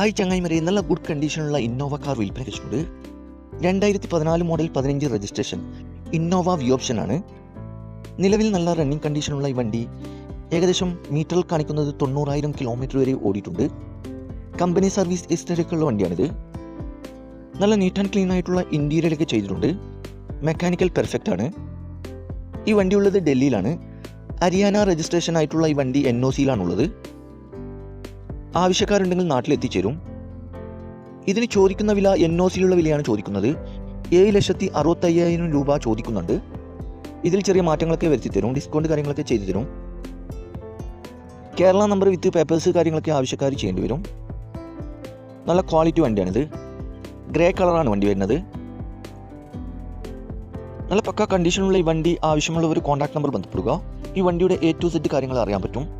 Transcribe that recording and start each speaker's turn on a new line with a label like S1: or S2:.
S1: ആയി ചങ്ങായിമരെ നല്ല good കണ്ടീഷനുള്ള Innova car വിൽപ്പന കഴിച്ചിട്ടുണ്ട് രണ്ടായിരത്തി പതിനാല് മോഡൽ പതിനഞ്ച് രജിസ്ട്രേഷൻ ഇന്നോവ വി ഓപ്ഷൻ ആണ്. നിലവിൽ നല്ല റണ്ണിങ് കണ്ടീഷനുള്ള ഈ വണ്ടി ഏകദേശം മീറ്ററിൽ കാണിക്കുന്നത് തൊണ്ണൂറായിരം കിലോമീറ്റർ വരെ ഓടിയിട്ടുണ്ട്. കമ്പനി സർവീസ് എസ്റ്റേറ്റുള്ള വണ്ടിയാണിത്. നല്ല നീറ്റ് ആൻഡ് ക്ലീൻ ആയിട്ടുള്ള ഇന്റീരിയറൊക്കെ ചെയ്തിട്ടുണ്ട്. മെക്കാനിക്കൽ പെർഫെക്റ്റ് ആണ്. ഈ വണ്ടി ഉള്ളത് ഡൽഹിയിലാണ്. ഹരിയാന രജിസ്ട്രേഷൻ ആയിട്ടുള്ള ഈ വണ്ടി എൻ ഒ സിയിലാണുള്ളത് ആവശ്യക്കാരുണ്ടെങ്കിൽ നാട്ടിലെത്തിച്ചേരും. ഇതിന് ചോദിക്കുന്ന വില എൻ ഒ സിയിലുള്ള വിലയാണ് ചോദിക്കുന്നത്. ഏഴ് ലക്ഷത്തി അറുപത്തയ്യായിരം രൂപ ചോദിക്കുന്നുണ്ട്. ഇതിൽ ചെറിയ മാറ്റങ്ങളൊക്കെ വരുത്തി തരും. ഡിസ്കൗണ്ട് കാര്യങ്ങളൊക്കെ ചെയ്തു തരും. കേരള നമ്പർ വിത്ത് പേപ്പേഴ്സ് കാര്യങ്ങളൊക്കെ ആവശ്യക്കാർ ചെയ്യേണ്ടി വരും. നല്ല ക്വാളിറ്റി വണ്ടിയാണിത്. ഗ്രേ കളറാണ് വണ്ടി വരുന്നത്. നല്ല പക്ക കണ്ടീഷനുള്ള ഈ വണ്ടി ആവശ്യമുള്ളവർ കോൺടാക്ട് നമ്പർ ബന്ധപ്പെടുക. ഈ വണ്ടിയുടെ എ ടു സെറ്റ് കാര്യങ്ങൾ അറിയാൻ പറ്റും.